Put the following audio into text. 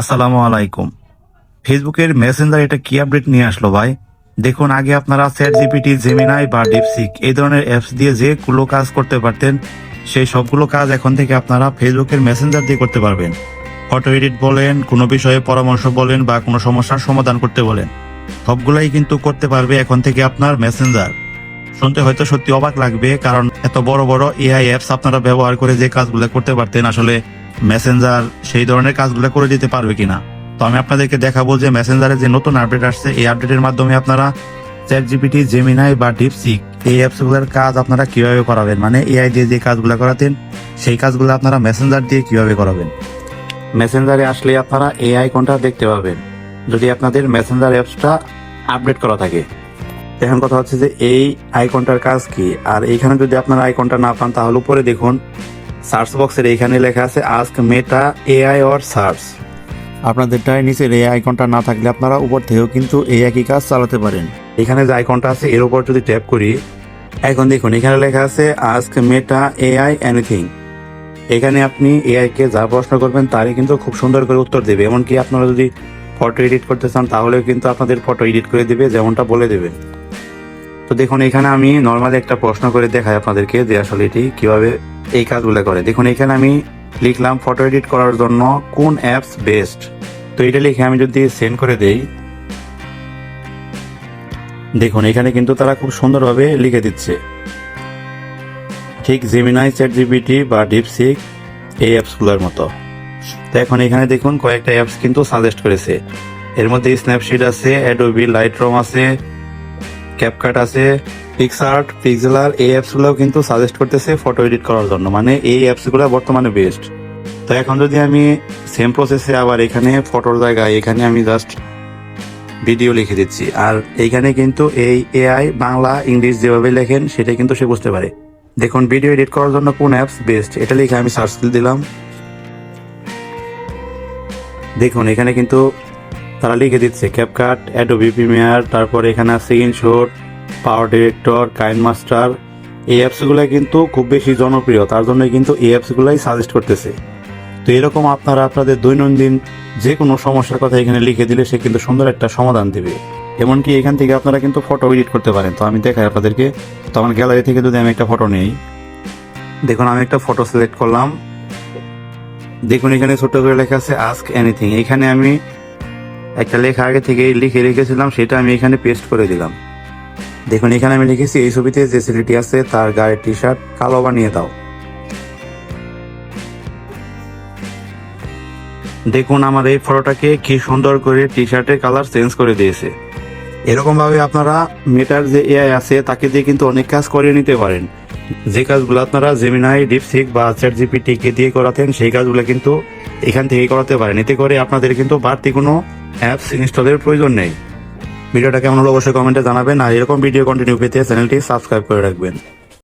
আসসালামু আলাইকুম। ফেসবুকের মেসেঞ্জার এটা কি আপডেট নিয়ে আসলো ভাই? দেখুন, আগে আপনারা চ্যাট জিপিটি জেমিনাই বা ডিপসিক এই ধরনের অ্যাপস দিয়ে যেগুলো কাজ করতে পারতেন, সেই সবগুলো কাজ এখন থেকে আপনারা ফেসবুকের মেসেঞ্জার দিয়ে করতে পারবেন। ফটো এডিট বলেন, কোনো বিষয়ে পরামর্শ বলেন বা কোনো সমস্যার সমাধান করতে বলেন, সবগুলাই কিন্তু করতে পারবে এখন থেকে আপনার মেসেঞ্জার। শুনতে হয়তো সত্যি অবাক লাগবে, কারণ এত বড় বড় এআই অ্যাপস আপনারা ব্যবহার করে যে কাজগুলো করতে পারতেন, আসলে মেসেঞ্জার সেই ধরনের কাজগুলো করে দিতে পারবে কিনা। তো আমি আপনাদেরকে দেখাবো যে মেসেঞ্জারে যে নতুন আপডেট আসছে, এই আপডেটের মাধ্যমে আপনারা চ্যাট জিপিটি জেমিনাই বা ডিপসিক এই অ্যাপসগুলোর কাজ আপনারা কীভাবে করাবেন? মানে এআই দিয়ে যে কাজগুলো করাতেন, সেই কাজগুলো আপনারা মেসেঞ্জার দিয়ে কীভাবে করাবেন? মেসেঞ্জারে আসলে আপনারা এই আইকনটা দেখতে পাবেন? যদি আপনাদের মেসেঞ্জার অ্যাপসটা আপডেট করা থাকে। এখন কথা হচ্ছে যে এই আইকনটার কাজ কি? আর এইখানে যদি আপনারা আইকনটা না পান, তাহলে উপরে দেখুন সার্চ বক্সের এইখানে লেখা আছে ask Meta AI or search আপনাদেরটাই নিচের এই আইকনটা না থাকলে আপনারা উপর থেকেও কিন্তু এই একই কাজ চালাতে পারেন। এখানে যে আইকনটা আছে এর উপর যদি ট্যাপ করি এখন দেখুন এখানে লেখা আছে আস্ক মেটা এআই এনিথিং এখানে আপনি এআই কে যা প্রশ্ন করবেন তারই কিন্তু খুব সুন্দর করে উত্তর দেবে। এমনকি আপনারা যদি ফটো এডিট করতে চান তাহলেও কিন্তু আপনাদের ফটো এডিট করে দেবে যেমনটা বলে দেবে। তো দেখুন এখানে আমি নর্মালি একটা প্রশ্ন করে দেখাই আপনাদেরকে যে আসলে এটি কীভাবে এই কাজগুলো করে। দেখুন, এখানে আমি লিখলাম ফটো এডিট করার জন্য কোন অ্যাপস বেস্ট তো এটা লিখে আমি যদি সেন্ড করে দেই, দেখুন, এখানে কিন্তু তারা খুব সুন্দরভাবে লিখে দিচ্ছে। ঠিক জেমিনাই চ্যাট জিপিটি বা ডিপসিক এই অ্যাপসগুলোর মতো। তো এখন এখানে দেখুন, কয়েকটা অ্যাপস কিন্তু সাজেস্ট করেছে। এর মধ্যে স্ন্যাপশিট আছে অ্যাডোবি লাইটরুম আছে ক্যাপকাট আছে পিক্সার্ট পিক্সেলার এই অ্যাপসগুলোও কিন্তু সাজেস্ট করতেছে ফটো এডিট করার জন্য। মানে এই অ্যাপসগুলো বর্তমানে বেস্ট তো এখন যদি আমি সেম প্রসেসে আবার এখানে ফটোর জায়গায়, এখানে আমি জাস্ট ভিডিও লিখে দিচ্ছি। আর এইখানে কিন্তু এই এআই বাংলা, ইংলিশ যেভাবে লেখেন, সেটা কিন্তু সে বুঝতে পারে। দেখুন ভিডিও এডিট করার জন্য কোন অ্যাপস বেস্ট এটা লিখে আমি সার্চ দিলাম। দেখুন, এখানে কিন্তু তারা লিখে দিচ্ছে ক্যাপকাট অ্যাডোবি প্রিমিয়ার তারপর এখানে আছে ইনশোট পাওয়ার ডিরেক্টর কাইন মাস্টার এই অ্যাপসগুলো কিন্তু খুব বেশি জনপ্রিয়। তার জন্য কিন্তু এই অ্যাপসগুলাই সাজেস্ট করতেছে। তো এরকম আপনারা আপনাদের দৈনন্দিন যে কোনো সমস্যার কথা এখানে লিখে দিলে সে কিন্তু সুন্দর একটা সমাধান দেবে। এমনকি এখান থেকে আপনারা কিন্তু ফটো এডিট করতে পারেন। তো আমি দেখাই আপনাদেরকে। তো আমার গ্যালারি থেকে যদি আমি একটা ফটো নেই, দেখুন আমি একটা ফটো সিলেক্ট করলাম। দেখুন এখানে ছোট্ট করে লেখা আছে আস্ক এনিথিং এখানে আমি একটা লেখা আগে থেকে লিখে রেখেছিলাম, সেটা আমি এখানে পেস্ট করে দিলাম। দেখুন, এখানে আমি লিখেছি, এই ছবিতে যে ছেলেটি আছে, তার গায়ের টি শার্ট কালো বানিয়ে দাও। দেখুন, আমার এই ফটোটাকে কি সুন্দর করে টি শার্টের কালার চেঞ্জ করে দিয়েছে। এরকম ভাবে আপনারা মেটার যে এআই আছে, তাকে দিয়ে কিন্তু অনেক কাজ করিয়ে নিতে পারেন। যে কাজগুলো আপনারা জেমিনাই ডিপসিক বা চ্যাট জিপিটি কে দিয়ে করাতেন, সেই কাজগুলো কিন্তু এখান থেকে করাতে পারেন। এতে করে আপনাদের কিন্তু বাড়তি কোনো অ্যাপস ইনস্টলের প্রয়োজন নেই। ভিডিওটা কেমন হলো অবশ্যই কমেন্টে জানাবেন। আর এরকম ভিডিও কন্টিনিউ পেতে চ্যানেলটি সাবস্ক্রাইব করে রাখবেন।